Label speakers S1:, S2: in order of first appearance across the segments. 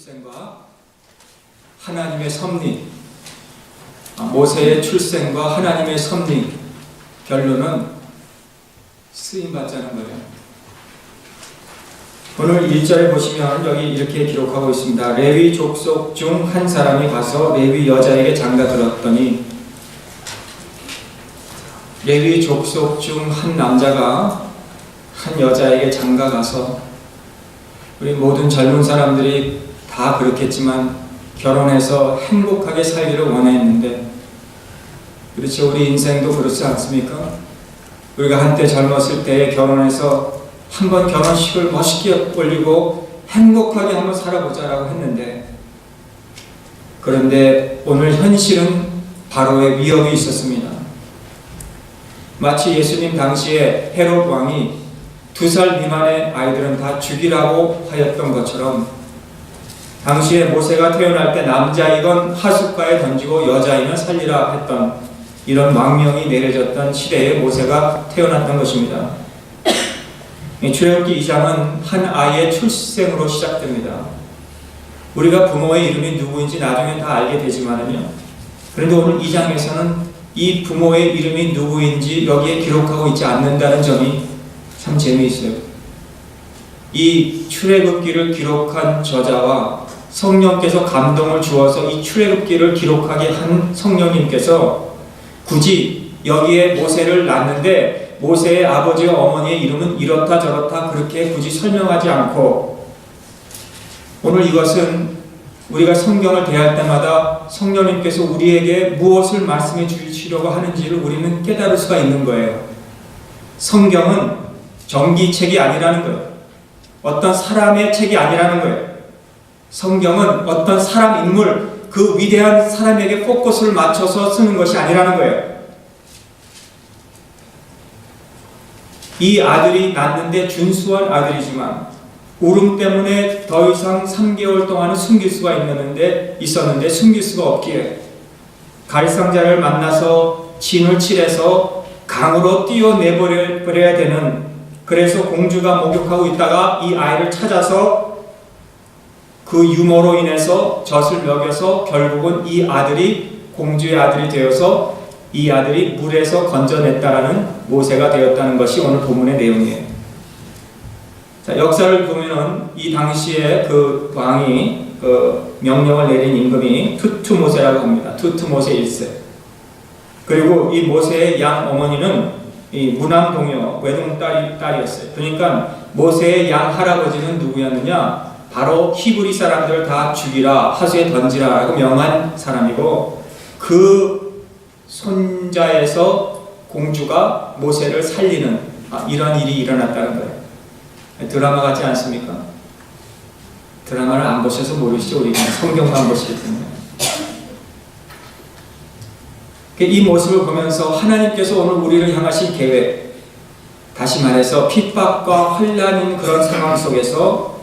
S1: 출생과 하나님의 섭리, 아, 모세의 출생과 하나님의 섭리 결론은 쓰임 받자는 거예요. 오늘 1절에 보시면 여기 이렇게 기록하고 있습니다. 레위 족속 중 한 사람이 가서 레위 여자에게 장가 들었더니 레위 족속 중 한 남자가 한 여자에게 장가 가서 우리 모든 젊은 사람들이 다 그렇겠지만 결혼해서 행복하게 살기를 원했는데 그렇죠 우리 인생도 그렇지 않습니까? 우리가 한때 젊었을 때 결혼해서 한번 결혼식을 멋있게 올리고 행복하게 한번 살아보자라고 했는데 그런데 오늘 현실은 바로의 위협이 있었습니다. 마치 예수님 당시에 헤롯 왕이 두 살 미만의 아이들은 다 죽이라고 하였던 것처럼 당시에 모세가 태어날 때 남자이건 하숫가에 던지고 여자이면 살리라 했던 이런 망명이 내려졌던 시대에 모세가 태어났던 것입니다. 이 출애굽기 2장은 한 아이의 출생으로 시작됩니다. 우리가 부모의 이름이 누구인지 나중에 다 알게 되지만은요. 그런데 오늘 2장에서는 이 부모의 이름이 누구인지 여기에 기록하고 있지 않는다는 점이 참 재미있어요. 이 출애굽기를 기록한 저자와 성령께서 감동을 주어서 이 출애굽기를 기록하게 한 성령님께서 굳이 여기에 모세를 낳는데 모세의 아버지와 어머니의 이름은 이렇다 저렇다 그렇게 굳이 설명하지 않고 오늘 이것은 우리가 성경을 대할 때마다 성령님께서 우리에게 무엇을 말씀해 주시려고 하는지를 우리는 깨달을 수가 있는 거예요. 성경은 전기책이 아니라는 거예요. 어떤 사람의 책이 아니라는 거예요. 성경은 어떤 사람 인물, 그 위대한 사람에게 포커스를 맞춰서 쓰는 것이 아니라는 거예요. 이 아들이 낳는데 준수한 아들이지만 울음 때문에 더 이상 3개월 동안은 숨길 수가 있는데 있었는데 숨길 수가 없기에 갈상자를 만나서 진을 칠해서 강으로 뛰어내버려야 되는 그래서 공주가 목욕하고 있다가 이 아이를 찾아서 그 유머로 인해서 젖을 먹여서 결국은 이 아들이 공주의 아들이 되어서 이 아들이 물에서 건져냈다라는 모세가 되었다는 것이 오늘 본문의 내용이에요. 자, 역사를 보면은 이 당시에 그 왕이 그 명령을 내린 임금이 투투모세라고 합니다. 투투모세 1세. 그리고 이 모세의 양 어머니는 이 무남동요 외동 딸이 딸이었어요. 그러니까 모세의 양 할아버지는 누구였느냐? 바로 히브리 사람들 다 죽이라 하수에 던지라라고 명한 사람이고 그 손자에서 공주가 모세를 살리는 아, 이런 일이 일어났다는 거예요. 드라마 같지 않습니까? 드라마를 안 보셔서 모르시죠? 우리가 성경만 보시기 때문에. 이 모습을 보면서 하나님께서 오늘 우리를 향하신 계획, 다시 말해서 핍박과 혼란인 그런 상황 속에서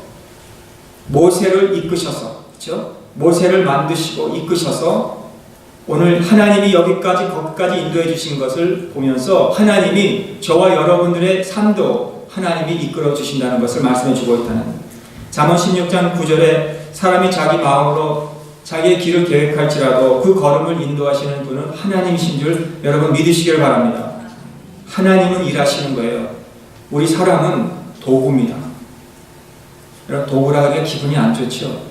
S1: 모세를 이끄셔서, 그렇죠? 모세를 만드시고 이끄셔서 오늘 하나님이 여기까지 거기까지 인도해 주신 것을 보면서 하나님이 저와 여러분들의 삶도 하나님이 이끌어 주신다는 것을 말씀해 주고 있다는 잠언 16장 9절에 사람이 자기 마음으로 자기의 길을 계획할지라도 그 걸음을 인도하시는 분은 하나님이신 줄 여러분 믿으시길 바랍니다. 하나님은 일하시는 거예요. 우리 사람은 도구입니다. 도구라 하기가 기분이 안 좋죠.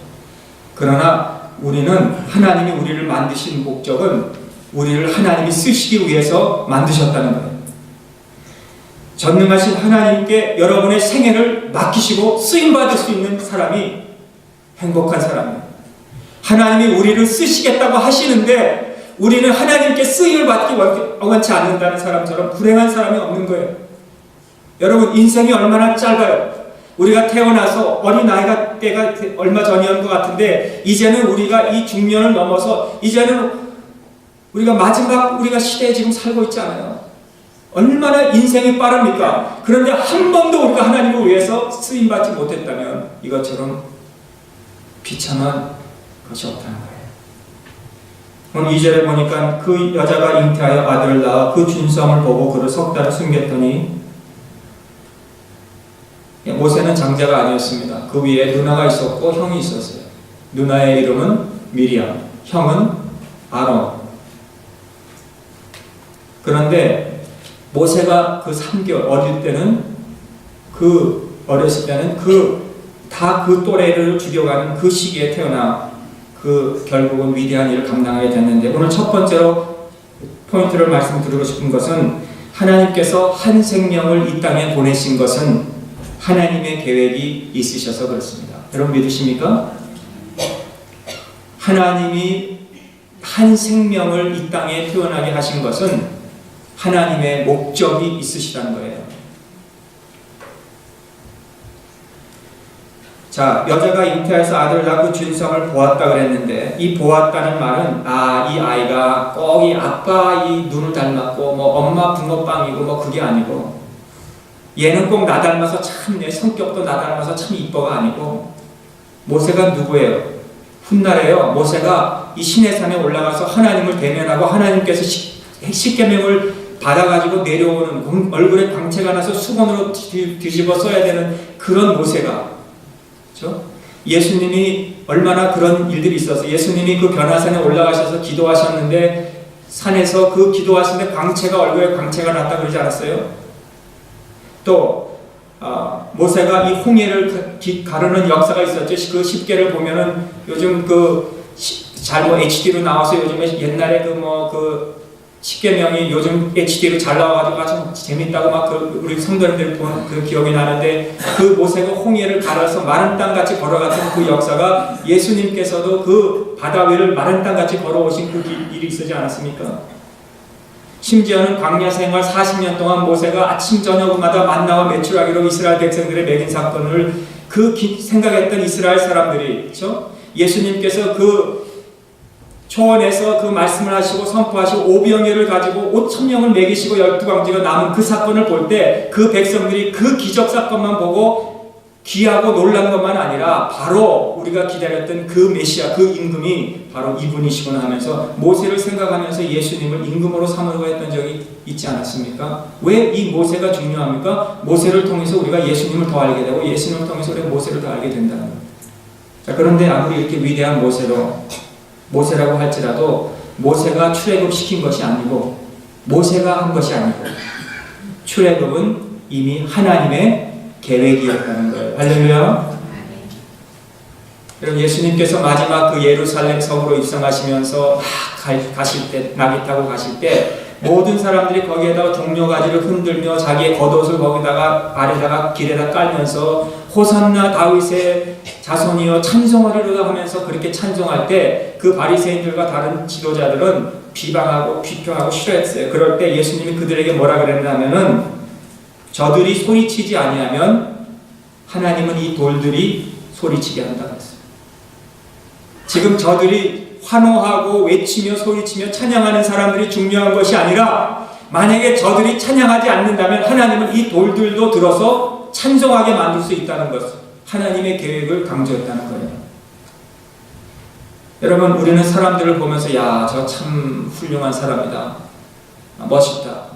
S1: 그러나 우리는 하나님이 우리를 만드신 목적은 우리를 하나님이 쓰시기 위해서 만드셨다는 거예요. 전능하신 하나님께 여러분의 생애를 맡기시고 쓰임 받을 수 있는 사람이 행복한 사람이에요. 하나님이 우리를 쓰시겠다고 하시는데 우리는 하나님께 쓰임을 받기 원치 않는다는 사람처럼 불행한 사람이 없는 거예요. 여러분 인생이 얼마나 짧아요. 우리가 태어나서 어린 나이가 때가 얼마 전이었던 것 같은데 이제는 우리가 이 중년을 넘어서 이제는 우리가 마지막 우리가 시대에 지금 살고 있지 않아요. 얼마나 인생이 빠릅니까? 그런데 한 번도 우리가 하나님을 위해서 쓰임 받지 못했다면 이것처럼 비참한 것이 없다는 거예요. 오늘 2절에 보니까 그 여자가 잉태하여 아들을 낳아 그 준성을 보고 그를 석 달을 숨겼더니 모세는 장자가 아니었습니다. 그 위에 누나가 있었고 형이 있었어요. 누나의 이름은 미리암, 형은 아론. 그런데 모세가 그 3개월 어릴 때는 그 어렸을 때는 그다그 또래를 죽여가는 그 시기에 태어나 그 결국은 위대한 일을 감당하게 됐는데 오늘 첫 번째로 포인트를 말씀드리고 싶은 것은 하나님께서 한 생명을 이 땅에 보내신 것은 하나님의 계획이 있으셔서 그렇습니다. 여러분 믿으십니까? 하나님이 한 생명을 이 땅에 태어나게 하신 것은 하나님의 목적이 있으시다는 거예요. 자, 여자가 잉태해서 아들을 낳고 준성을 보았다 그랬는데 이 보았다는 말은 아, 이 아이가 꼭 이 아빠 이 눈을 닮았고 뭐 엄마 붕어빵이고 뭐 그게 아니고 얘는 꼭 나 닮아서 참 내 성격도 나 닮아서 참 이뻐가 아니고 모세가 누구예요? 훗날에요. 모세가 이 신의 산에 올라가서 하나님을 대면하고 하나님께서 십- 십계명을 받아가지고 내려오는 공- 얼굴에 광채가 나서 수건으로 뒤- 뒤집어 써야 되는 그런 모세가 그렇죠? 예수님이 얼마나 그런 일들이 있어서 예수님이 그 변화산에 올라가셔서 기도하셨는데 산에서 그 기도하시는데 광채가 얼굴에 광채가 났다 그러지 않았어요? 또 아, 모세가 이 홍해를 가르는 역사가 있었죠. 그 십계를 보면은 요즘 그 잘뭐 HD로 나와서 요즘에 옛날에 그 뭐그 십계명이 요즘 HD로 잘 나와가지고 아주 재밌다고 막 그 우리 성도님들 본 그 기억이 나는데 그 모세가 홍해를 갈아서 마른 땅 같이 걸어갔던 그 역사가 예수님께서도 그 바다 위를 마른 땅 같이 걸어오신 그 기- 일이 있었지 않았습니까? 심지어는 광야 생활 40년 동안 모세가 아침 저녁마다 만나와 매출하기로 이스라엘 백성들의 매긴 사건을 그 기- 생각했던 이스라엘 사람들이 그렇죠? 예수님께서 그 초원에서 그 말씀을 하시고 선포하시고 오병이를 가지고 5천 명을 먹이시고 열두 광지가 남은 그 사건을 볼 때 그 백성들이 그 기적 사건만 보고 귀하고 놀란 것만 아니라 바로 우리가 기다렸던 그 메시아 그 임금이 바로 이분이시구나 하면서 모세를 생각하면서 예수님을 임금으로 삼으려고 했던 적이 있지 않았습니까? 왜 이 모세가 중요합니까? 모세를 통해서 우리가 예수님을 더 알게 되고 예수님을 통해서 우리가 모세를 더 알게 된다는. 자, 그런데 아무리 이렇게 위대한 모세로 모세라고 할지라도 모세가 출애굽 시킨 것이 아니고 모세가 한 것이 아니고 출애굽은 이미 하나님의 계획이었다는 거예요. 할렐루야. 여러분 예수님께서 마지막 그 예루살렘 성으로 입성하시면서 막 가- 가실 때 나귀 타고 가실 때 모든 사람들이 거기에다가 종려가지를 흔들며 자기의 겉옷을 거기다가 아래다가 길에다 깔면서 호산나 다윗의 자손이여 찬송하리로다 하면서 그렇게 찬송할 때 그 바리새인들과 다른 지도자들은 비방하고 비평하고 싫어했어요. 그럴 때 예수님이 그들에게 뭐라 그랬냐면은 저들이 소리치지 아니하면 하나님은 이 돌들이 소리치게 한다 그랬어요. 지금 저들이 환호하고 외치며 소리치며 찬양하는 사람들이 중요한 것이 아니라 만약에 저들이 찬양하지 않는다면 하나님은 이 돌들도 들어서 찬송하게 만들 수 있다는 것. 하나님의 계획을 강조했다는 거예요. 여러분 우리는 사람들을 보면서 야 저 참 훌륭한 사람이다. 아, 멋있다.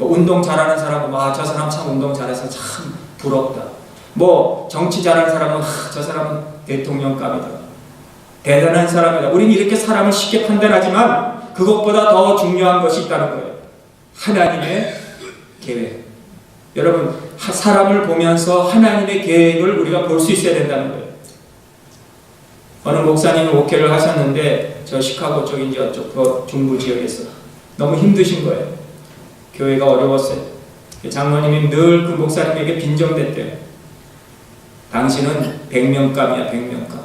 S1: 뭐 운동 잘하는 사람은 와 저 사람 참 운동 잘해서 참 부럽다. 뭐 정치 잘하는 사람은 아, 저 사람은 대통령감이다. 대단한 사람이다. 우리는 이렇게 사람을 쉽게 판단하지만 그것보다 더 중요한 것이 있다는 거예요. 하나님의 계획. 여러분 하- 사람을 보면서 하나님의 계획을 우리가 볼 수 있어야 된다는 거예요. 어느 목사님이 목회를 하셨는데 저 시카고 쪽인지 그 중부 지역에서 너무 힘드신 거예요. 교회가 어려웠어요. 장로님이 늘 그 목사님에게 빈정댔대요. 당신은 백명감이야, 백명감.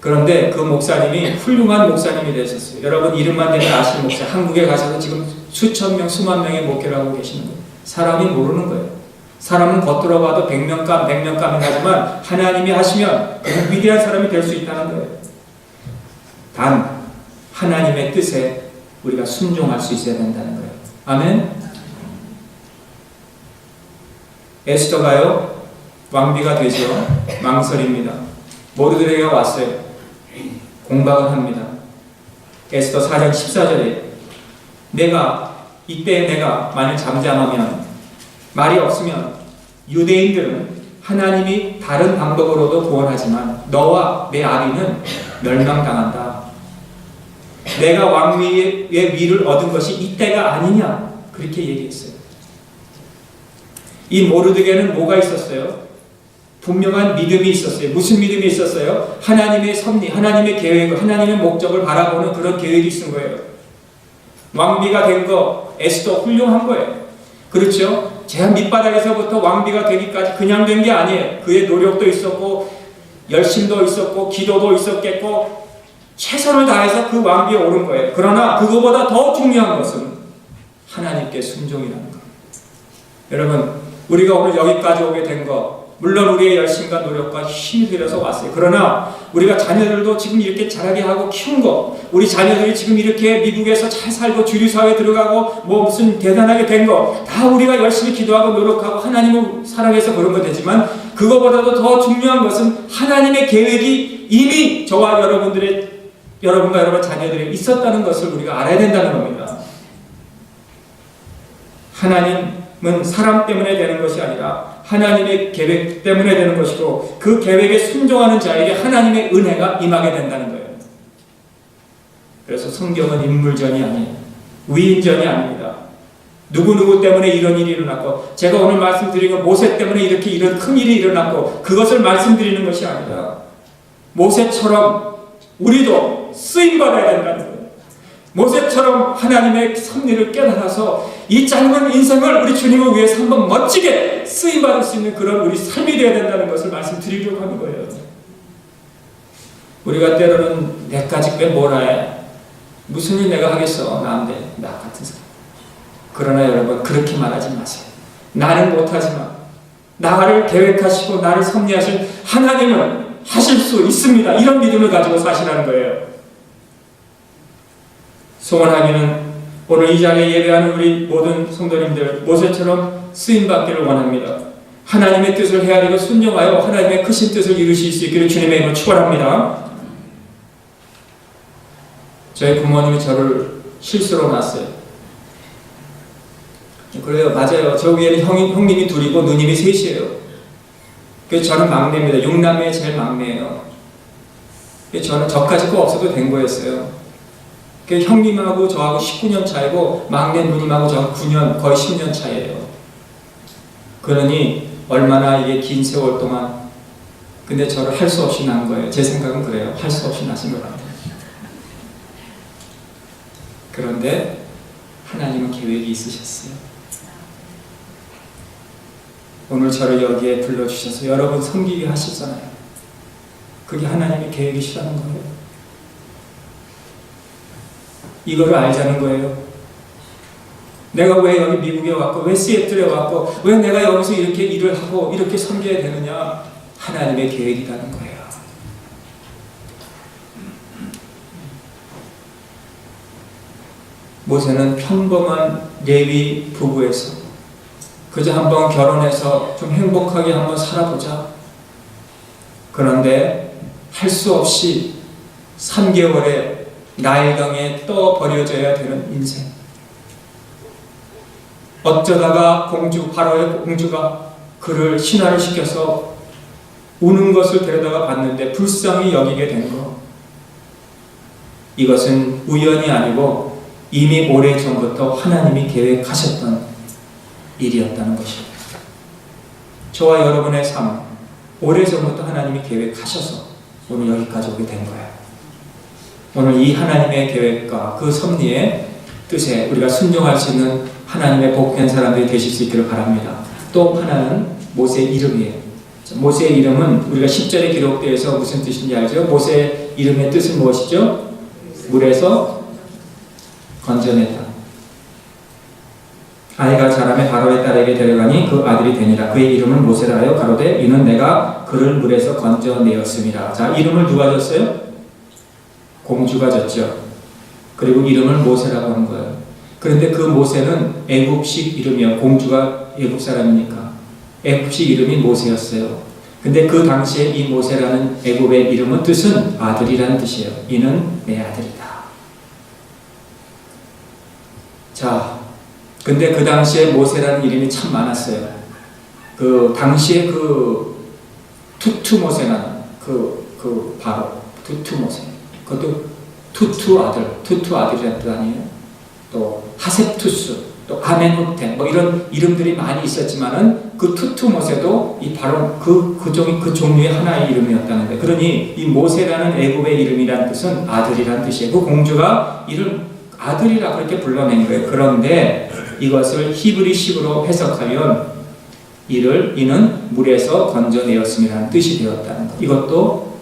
S1: 그런데 그 목사님이 훌륭한 목사님이 되셨어요. 여러분 이름만 되면 아시는 목사. 한국에 가셔서 지금 수천 명, 수만 명의 목회를 하고 계시는 거예요. 사람이 모르는 거예요. 사람은 겉으로 봐도 백명감, 백명감이 하지만 하나님이 하시면 그 위대한 사람이 될 수 있다는 거예요. 단 하나님의 뜻에 우리가 순종할 수 있어야 된다는 거예요. 아멘. 에스더가요 왕비가 되죠. 망설입니다. 모르드레가 왔어요. 공박을 합니다. 에스더 4장 14절에 내가 이때 내가 만약 잠잠하면 말이 없으면 유대인들은 하나님이 다른 방법으로도 구원하지만 너와 내 아비는 멸망당한다. 내가 왕위의 위를 얻은 것이 이때가 아니냐 그렇게 얘기했어요. 이 모르드게는 뭐가 있었어요? 분명한 믿음이 있었어요. 무슨 믿음이 있었어요? 하나님의 섭리, 하나님의 계획, 하나님의 목적을 바라보는 그런 계획이 있은 거예요. 왕비가 된 거, 에스더 훌륭한 거예요. 그렇죠? 제가 밑바닥에서부터 왕비가 되기까지 그냥 된 게 아니에요. 그의 노력도 있었고, 열심도 있었고, 기도도 있었겠고, 최선을 다해서 그 왕비에 오른 거예요. 그러나 그거보다 더 중요한 것은 하나님께 순종이라는 거예요. 여러분, 우리가 오늘 여기까지 오게 된 거, 물론 우리의 열심과 노력과 힘이 들여서 왔어요. 그러나 우리가 자녀들도 지금 이렇게 자라게 하고 키운 거, 우리 자녀들이 지금 이렇게 미국에서 잘 살고 주류 사회에 들어가고 뭐 무슨 대단하게 된 거, 다 우리가 열심히 기도하고 노력하고 하나님을 사랑해서 그런 거 되지만 그거보다도 더 중요한 것은 하나님의 계획이 이미 저와 여러분들의 여러분과 여러분 자녀들이 있었다는 것을 우리가 알아야 된다는 겁니다. 하나님은 사람 때문에 되는 것이 아니라 하나님의 계획 때문에 되는 것이고 그 계획에 순종하는 자에게 하나님의 은혜가 임하게 된다는 거예요. 그래서 성경은 인물전이 아니에요. 위인전이 아닙니다. 누구누구 때문에 이런 일이 일어났고 제가 오늘 말씀드린 건 모세 때문에 이렇게 이런 큰 일이 일어났고 그것을 말씀드리는 것이 아니라 모세처럼 우리도 쓰임 받아야 된다는 거예요. 모세처럼 하나님의 섭리를 깨달아서 이 짧은 인생을 우리 주님을 위해서 한번 멋지게 쓰임 받을 수 있는 그런 우리 삶이 되어야 된다는 것을 말씀드리려고 하는 거예요. 우리가 때로는 내까지 꽤 뭐라 해. 무슨 일 내가 하겠어. 나한테 나 같은 사람. 그러나 여러분 그렇게 말하지 마세요. 나는 못하지만 나를 계획하시고 나를 섭리하실 하나님은 하실 수 있습니다. 이런 믿음을 가지고 사시라는 거예요. 소원하기는 오늘 이 자리에 예배하는 우리 모든 성도님들 모세처럼 쓰임 받기를 원합니다. 하나님의 뜻을 헤아리고 순종하여 하나님의 크신 뜻을 이루실 수 있기를 주님의 이름으로 축원합니다. 저희 부모님이 저를 실수로 낳았어요. 그래요, 맞아요. 저 위에는 형, 형님이 둘이고 누님이 셋이에요. 그래서 저는 막내입니다. 육남매 제일 막내예요. 그래서 저는 저까지 꼭 없어도 된 거였어요. 그 형님하고 저하고 19년 차이고 막내 누님하고 저하고 9년 거의 10년 차이에요. 그러니 얼마나 이게 긴 세월 동안 근데 저를 할 수 없이 낳은 거예요. 제 생각은 그래요. 할 수 없이 낳으신 것 같아요. 그런데 하나님은 계획이 있으셨어요. 오늘 저를 여기에 불러주셔서 여러분 섬기게 하셨잖아요. 그게 하나님의 계획이시라는 거예요. 이거를 알자는 거예요. 내가 왜 여기 미국에 왔고, 왜 시애틀에 왔고, 왜 내가 여기서 이렇게 일을 하고, 이렇게 섬겨야 되느냐? 하나님의 계획이라는 거예요. 모세는 평범한 레위 부부에서 그저 한번 결혼해서 좀 행복하게 한번 살아보자. 그런데 할 수 없이 3개월에 나일강에 떠 버려져야 되는 인생. 어쩌다가 공주 바로의 공주가 그를 신화를 시켜서 우는 것을 데려다가 봤는데 불쌍히 여기게 된 거. 이것은 우연이 아니고 이미 오래 전부터 하나님이 계획하셨던 일이었다는 것입니다. 저와 여러분의 삶, 오래 전부터 하나님이 계획하셔서 오늘 여기까지 오게 된 거예요. 오늘 이 하나님의 계획과 그 섭리의 뜻에 우리가 순종할 수 있는 하나님의 복된 사람들이 되실 수 있기를 바랍니다. 또 하나는 모세의 이름이에요. 모세의 이름은 우리가 10절에 기록되어서 무슨 뜻인지 알죠? 모세의 이름의 뜻은 무엇이죠? 물에서 건져내다. 아이가 자라매 바로의 딸에게 데려가니 그 아들이 되니라. 그의 이름은 모세라 하여 가로되 이는 내가 그를 물에서 건져내었음이라. 자, 이름을 누가 줬어요? 공주가 줬죠. 그리고 이름을 모세라고 하는 거예요. 그런데 그 모세는 애굽식 이름이요. 공주가 애굽 사람이니까. 애굽식 이름이 모세였어요. 근데 그 당시에 이 모세라는 애굽의 이름은 뜻은 아들이라는 뜻이에요. 이는 내 아들이다. 자, 근데 그 당시에 모세라는 이름이 참 많았어요. 그 당시에 그 투투모세라는 그, 그 바로 투투모세. 그것도 투투 아들 투투 아들이라는 뜻 아니에요. 또 하셉투스 또 아멘호테 뭐 이런 이름들이 많이 있었지만은 그 투투모세도 이 바로 그, 그, 종, 그 종류의 하나의 이름이었다는 거예요 그러니 이 모세라는 애굽의 이름이라는 뜻은 아들이라는 뜻이에요. 그 공주가 이를 아들이라 그렇게 불러낸 거예요 그런데 이것을 히브리식으로 해석하면 이를 이는 물에서 건져내었음이라는 뜻이 되었다는 것. 이것도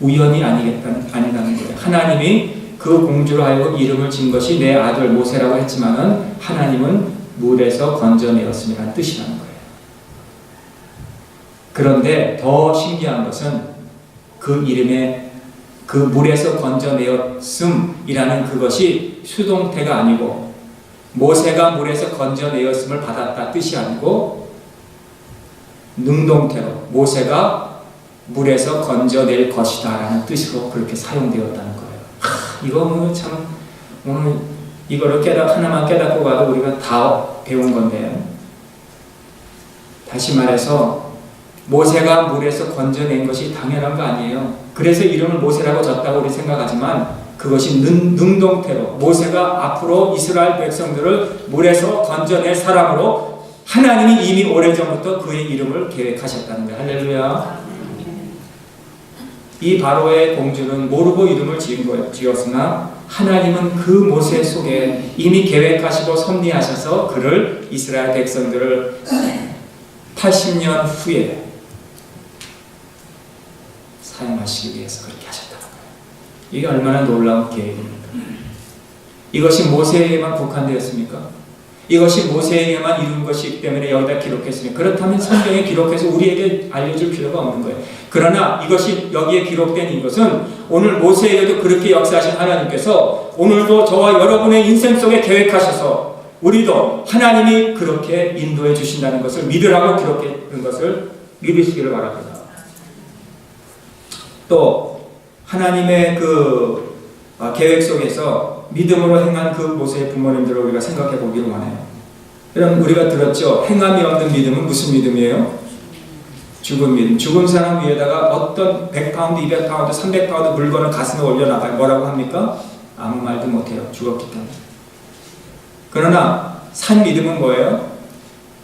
S1: 우연이 아니겠다는 아니라는 거예요. 하나님이 그 공주로 하여금 이름을 진 것이 내 아들 모세라고 했지만은 하나님은 물에서 건져내었음이라는 뜻이라는 거예요. 그런데 더 신기한 것은 그 이름에 그 물에서 건져내었음이라는 그것이 수동태가 아니고 모세가 물에서 건져내었음을 받았다 뜻이 아니고 능동태로 모세가 물에서 건져낼 것이다 라는 뜻으로 그렇게 사용되었다는 거예요. 하, 이거 뭐참 오늘 이거를 깨닫 하나만 깨닫고 가도 우리가 다 배운 건데요. 다시 말해서 모세가 물에서 건져낸 것이 당연한 거 아니에요. 그래서 이름을 모세라고 졌다고 우리 생각하지만 그것이 능, 능동태로 모세가 앞으로 이스라엘 백성들을 물에서 건져낼 사람으로 하나님이 이미 오래전부터 그의 이름을 계획하셨다는 거예요. 할렐루야. 이 바로의 공주는 모르고 이름을 지은 거예요. 지었으나 하나님은 그 모세 속에 이미 계획하시고 섭리하셔서 그를 이스라엘 백성들을 80년 후에 사용하시기 위해서 그렇게 하셨다는 거예요. 이게 얼마나 놀라운 계획입니까? 이것이 모세에게만 국한되었습니까? 이것이 모세에게만 이룬 것이기 때문에 여기다 기록했습니다. 그렇다면 성경에 기록해서 우리에게 알려줄 필요가 없는 거예요. 그러나 이것이 여기에 기록된 이것은 오늘 모세에게도 그렇게 역사하신 하나님께서 오늘도 저와 여러분의 인생 속에 계획하셔서 우리도 하나님이 그렇게 인도해 주신다는 것을 믿으라고 기록했던 것을 믿으시기를 바랍니다. 또 하나님의 그 어, 계획 속에서 믿음으로 행한 그 모세의 부모님들을 우리가 생각해 보기를 원해요. 여러분 우리가 들었죠. 행함이 없는 믿음은 무슨 믿음이에요? 죽은 믿음. 죽은 사람 위에다가 어떤 100파운드, 200파운드, 300파운드 물건을 가슴에 올려놔봐요. 뭐라고 합니까? 아무 말도 못해요. 죽었기 때문에. 그러나 산 믿음은 뭐예요?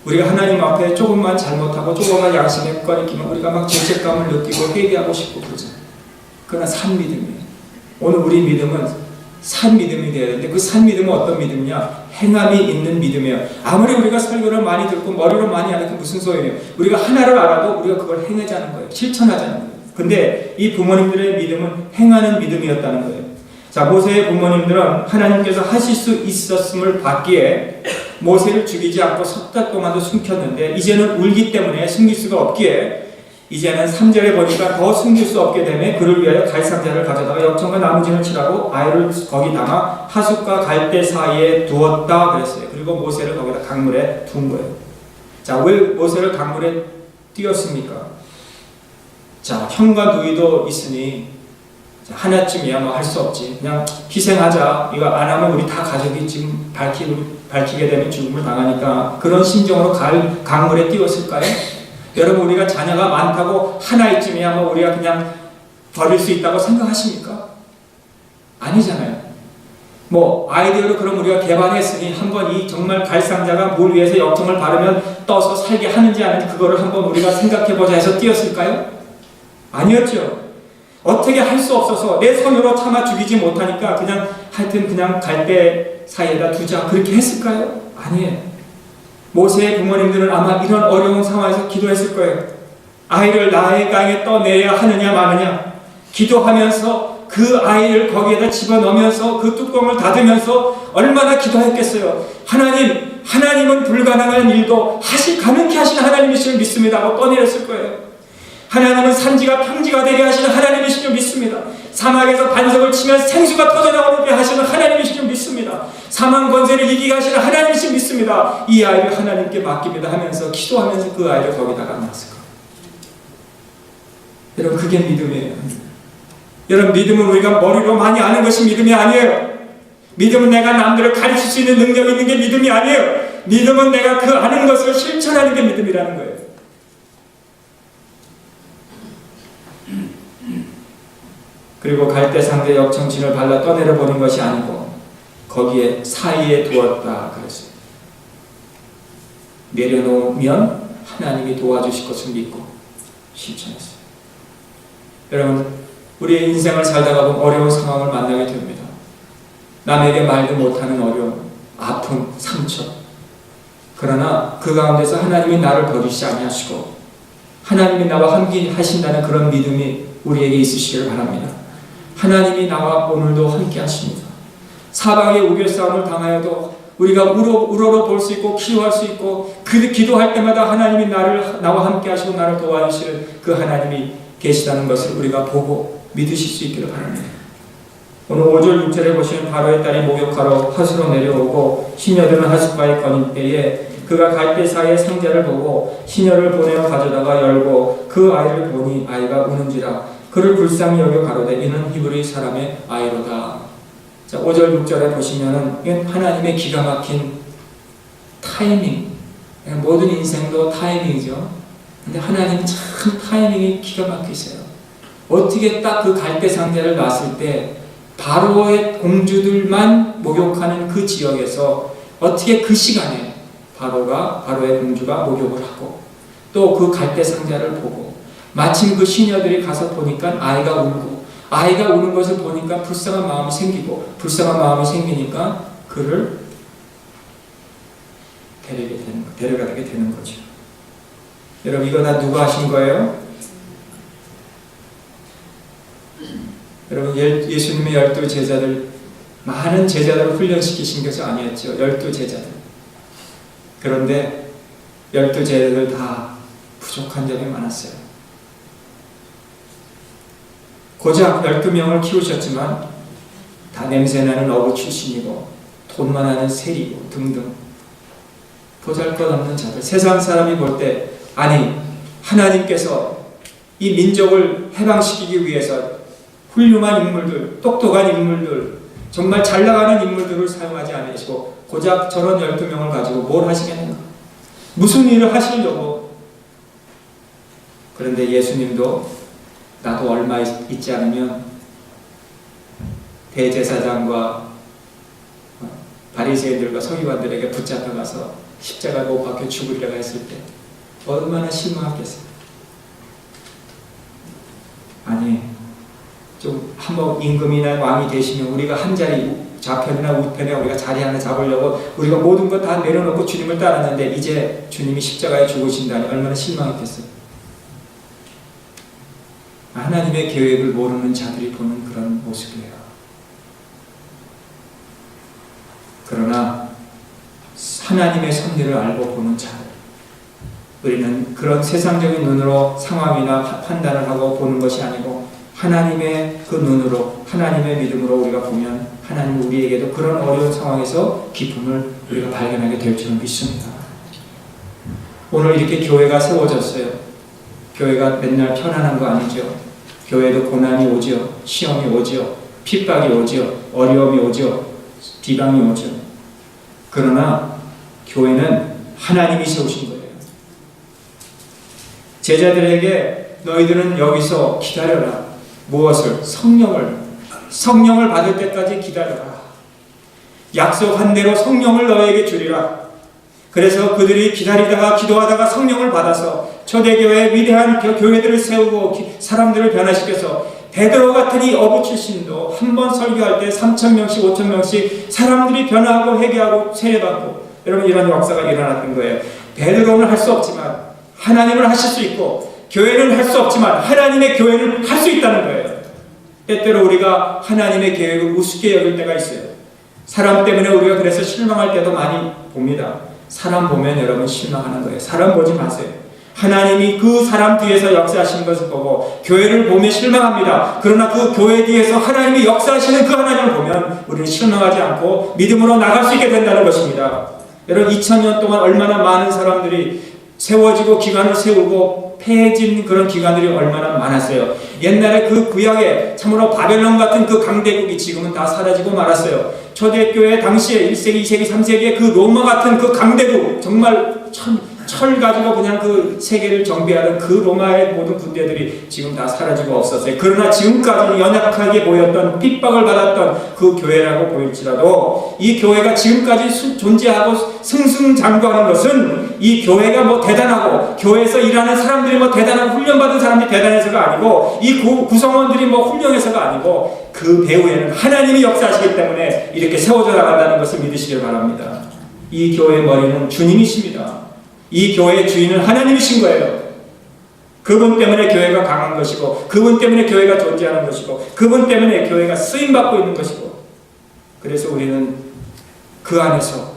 S1: 우리가 하나님 앞에 조금만 잘못하고 조금만 양심에 꺼리키면 우리가 막 죄책감을 느끼고 회개하고 싶고 그러죠. 그러나 산 믿음이에요. 오늘 우리 믿음은 산 믿음이 되어야 되는데 그 산 믿음은 어떤 믿음이냐? 행함이 있는 믿음이에요. 아무리 우리가 설교를 많이 듣고 머리로 많이 하는 게 무슨 소용이에요? 우리가 하나를 알아도 우리가 그걸 행하자는 거예요. 실천하자는 거예요. 근데 이 부모님들의 믿음은 행하는 믿음이었다는 거예요. 자, 모세의 부모님들은 하나님께서 하실 수 있었음을 받기에 모세를 죽이지 않고 석 달 동안도 숨겼는데 이제는 울기 때문에 숨길 수가 없기에 이제는 3절에 보니까 더 숨길 수 없게 되매 그를 위하여 갈상자를 가져다가 역청과 나무진을 칠하고 아이를 거기 담아 하숫과 갈대 사이에 두었다 그랬어요. 그리고 모세를 거기다 강물에 둔 거예요. 자, 왜 모세를 강물에 띄었습니까? 자, 형과 누이도 있으니 자, 하나쯤이야 뭐 할 수 없지. 그냥 희생하자. 이거 안 하면 우리 다 가족이 지금 밝히, 밝히게 되면 죽음을 당하니까 그런 심정으로 갈, 강물에 띄웠을까요? 여러분 우리가 자녀가 많다고 하나이쯤이야 뭐 우리가 그냥 버릴 수 있다고 생각하십니까? 아니잖아요. 뭐 아이디어로 그럼 우리가 개발했으니 한번 이 정말 갈상자가 물 위에서 역청을 바르면 떠서 살게 하는지 아닌지 그거를 한번 우리가 생각해 보자 해서 띄었을까요? 아니었죠. 어떻게 할 수 없어서 내 손으로 참아 죽이지 못하니까 그냥 하여튼 그냥 갈대 사이에다 두자 그렇게 했을까요? 아니에요. 모세의 부모님들은 아마 이런 어려운 상황에서 기도했을 거예요. 아이를 나의 강에 떠내야 하느냐 마느냐 기도하면서 그 아이를 거기에다 집어넣으면서 그 뚜껑을 닫으면서 얼마나 기도했겠어요. 하나님, 하나님은 불가능한 일도 하시 가능케 하시는 하나님이심을 믿습니다 하고 떠내렸을 거예요. 하나님은 산지가 평지가 되게 하시는 하나님이신 줄 믿습니다. 사막에서 반석을 치면 생수가 터져나오게 하시는 하나님이신 줄 믿습니다. 사망 권세를 이기게 하시는 하나님 믿습니다. 이 아이를 하나님께 맡깁니다 하면서 기도하면서 그 아이를 거기다가 놨을 거예요. 여러분 그게 믿음이에요. 여러분 믿음은 우리가 머리로 많이 아는 것이 믿음이 아니에요. 믿음은 내가 남들을 가르칠 수 있는 능력이 있는 게 믿음이 아니에요. 믿음은 내가 그 아는 것을 실천하는 게 믿음이라는 거예요. 그리고 갈대 상대 역청진을 발라 떠내려 버린 것이 아니고 거기에 사이에 두었다 그랬어요. 내려놓으면 하나님이 도와주실 것을 믿고 실천했어요. 여러분, 우리의 인생을 살다가 보면 어려운 상황을 만나게 됩니다. 남에게 말도 못하는 어려움, 아픔, 상처. 그러나 그 가운데서 하나님이 나를 버리지 아니하시고 하나님이 나와 함께 하신다는 그런 믿음이 우리에게 있으시기를 바랍니다. 하나님이 나와 오늘도 함께 하십니다. 사방의 우겨싸움을 당하여도 우리가 우러, 우러러 볼 수 있고 기도할 수 있고 그 기도할 때마다 하나님이 나를 나와 함께 하시고 나를 도와주실 그 하나님이 계시다는 것을 우리가 보고 믿으실 수 있기를 바랍니다. 오늘 5절 6절에 보시면 바로의 딸이 목욕하러 하수로 내려오고 시녀들은 하수가에 거닐 때에 그가 갈대 사이에 상자를 보고 시녀를 보내어 가져다가 열고 그 아이를 보니 아이가 우는지라 그를 불쌍히 여겨 가로되 이는 히브리 사람의 아이로다. 자, 5절 6절에 보시면은 이건 하나님의 기가 막힌 타이밍. 모든 인생도 타이밍이죠. 근데 하나님 참 타이밍이 기가 막히세요. 어떻게 딱 그 갈대 상자를 놨을 때 바로의 공주들만 목욕하는 그 지역에서 어떻게 그 시간에 바로가 바로의 공주가 목욕을 하고 또 그 갈대 상자를 보고 마침 그 시녀들이 가서 보니까 아이가 울고 아이가 우는 것을 보니까 불쌍한 마음이 생기고 불쌍한 마음이 생기니까 그를 데리게 되는 거, 데려가게 되는 거죠. 여러분 이거 다 누가 하신 거예요? 여러분 예- 예수님의 열두 제자들 많은 제자들을 훈련시키신 것이 아니었죠. 열두 제자들. 그런데 열두 제자들 다 부족한 점이 많았어요. 고작 12명을 키우셨지만 다 냄새나는 어부 출신이고 돈만 하는 세리고 등등 보잘것없는 자들. 세상 사람이 볼 때 아니 하나님께서 이 민족을 해방시키기 위해서 훌륭한 인물들 똑똑한 인물들 정말 잘 나가는 인물들을 사용하지 않으시고 고작 저런 12명을 가지고 뭘 하시겠는가? 무슨 일을 하시려고? 그런데 예수님도 나도 얼마 있- 있지 않으면 대제사장과 어, 바리새인들과 서기관들에게 붙잡혀가서 십자가 못 박혀 죽으리라고 했을 때 얼마나 실망했겠어요. 아니 좀 한번 임금이나 왕이 되시면 우리가 한 자리 좌편이나 우편에 우리가 자리 하나 잡으려고 우리가 모든 것 다 내려놓고 주님을 따랐는데 이제 주님이 십자가에 죽으신다니 얼마나 실망했겠어요. 하나님의 계획을 모르는 자들이 보는 그런 모습이에요. 그러나 하나님의 섭리를 알고 보는 자들, 우리는 그런 세상적인 눈으로 상황이나 파- 판단을 하고 보는 것이 아니고 하나님의 그 눈으로 하나님의 믿음으로 우리가 보면 하나님 우리에게도 그런 어려운 상황에서 기쁨을 우리가 발견하게 될 줄은 믿습니다. 오늘 이렇게 교회가 세워졌어요. 교회가 맨날 편안한 거 아니죠. 교회도 고난이 오죠. 시험이 오죠. 핍박이 오죠. 어려움이 오죠. 비방이 오죠. 그러나 교회는 하나님이 세우신 거예요. 제자들에게 너희들은 여기서 기다려라. 무엇을? 성령을. 성령을 받을 때까지 기다려라. 약속한 대로 성령을 너에게 주리라. 그래서 그들이 기다리다가 기도하다가 성령을 받아서 초대교회 위대한 교- 교회들을 세우고 기- 사람들을 변화시켜서 베드로 같은 이 어부 출신도 한 번 설교할 때 3천 명씩 5천 명씩 사람들이 변화하고 회개하고 세례받고 여러분 이런 역사가 일어났던 거예요. 베드로는 할 수 없지만 하나님을 하실 수 있고 교회는 할 수 없지만 하나님의 교회는 할 수 있다는 거예요. 때때로 우리가 하나님의 계획을 우습게 여길 때가 있어요. 사람 때문에 우리가 그래서 실망할 때도 많이 봅니다. 사람 보면 여러분 실망하는 거예요. 사람 보지 마세요. 하나님이 그 사람 뒤에서 역사하시는 것을 보고 교회를 보면 실망합니다. 그러나 그 교회 뒤에서 하나님이 역사하시는 그 하나님을 보면 우리는 실망하지 않고 믿음으로 나갈 수 있게 된다는 것입니다. 여러분 2000년 동안 얼마나 많은 사람들이 세워지고 기관을 세우고 폐해진 그런 기관들이 얼마나 많았어요. 옛날에 그 구약에 참으로 바벨론 같은 그 강대국이 지금은 다 사라지고 말았어요. 초대교회 당시에 1세기, 2세기, 3세기의 그 로마 같은 그 강대국 정말 참 철 가지고 그냥 그 세계를 정비하던 그 로마의 모든 군대들이 지금 다 사라지고 없었어요. 그러나 지금까지 연약하게 보였던 핍박을 받았던 그 교회라고 보일지라도 이 교회가 지금까지 수- 존재하고 승승장구하는 것은 이 교회가 뭐 대단하고 교회에서 일하는 사람들이 뭐 대단하고 훈련받은 사람들이 대단해서가 아니고 이 구, 구성원들이 뭐 훌륭해서가 아니고 그 배후에는 하나님이 역사하시기 때문에 이렇게 세워져 나간다는 것을 믿으시길 바랍니다. 이 교회의 머리는 주님이십니다. 이 교회의 주인은 하나님이신 거예요. 그분 때문에 교회가 강한 것이고, 그분 때문에 교회가 존재하는 것이고, 그분 때문에 교회가 쓰임 받고 있는 것이고, 그래서 우리는 그 안에서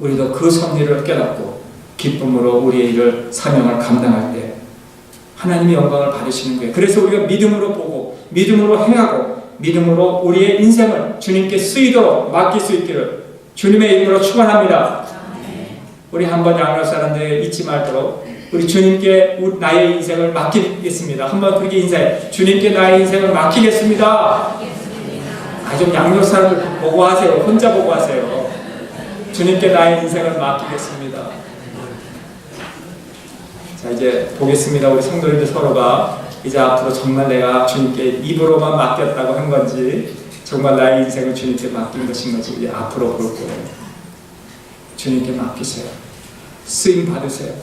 S1: 우리도 그 섭리를 깨닫고 기쁨으로 우리의 일을 사명을 감당할 때 하나님이 영광을 받으시는 거예요. 그래서 우리가 믿음으로 보고 믿음으로 행하고 믿음으로 우리의 인생을 주님께 쓰이도록 맡길 수 있기를 주님의 이름으로 축원합니다. 우리 한번 양로 사람들 잊지 말도록 우리 주님께 나의 인생을 맡기겠습니다. 한번 그렇게 인사해. 주님께 나의 인생을 맡기겠습니다. 아, 좀 양육 사람들 보고 하세요. 혼자 보고 하세요. 주님께 나의 인생을 맡기겠습니다. 자, 이제 보겠습니다. 우리 성도님들 서로가 이제 앞으로 정말 내가 주님께 입으로만 맡겼다고 한 건지 정말 나의 인생을 주님께 맡긴 것인 건지 이제 앞으로 볼 거예요. 주님께 맡기세요. 쓰임 받으세요.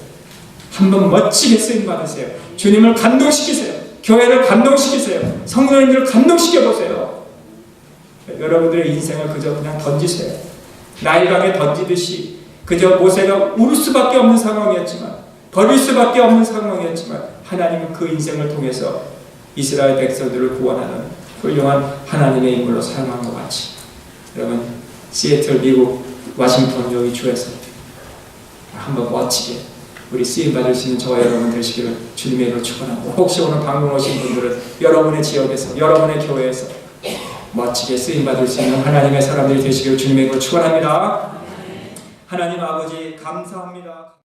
S1: 한번 멋지게 쓰임 받으세요. 주님을 감동시키세요. 교회를 감동시키세요. 성도님들을 감동시켜 보세요. 여러분들의 인생을 그저 그냥 던지세요. 나일강에 던지듯이 그저 모세가 울 수밖에 없는 상황이었지만 버릴 수밖에 없는 상황이었지만 하나님은 그 인생을 통해서 이스라엘 백성들을 구원하는 훌륭한 하나님의 인물로 사용한 것 같이 여러분 시애틀 미국 와싱턴 여기 주에서 한번 멋지게 우리 쓰임 받을 수 있는 저와 여러분 되시기를 주님의 이름으로 축원하고 혹시 오늘 방문 오신 분들은 여러분의 지역에서 여러분의 교회에서 멋지게 쓰임 받을 수 있는 하나님의 사람들이 되시기를 주님의 이름으로 축원합니다. 하나님 아버지 감사합니다.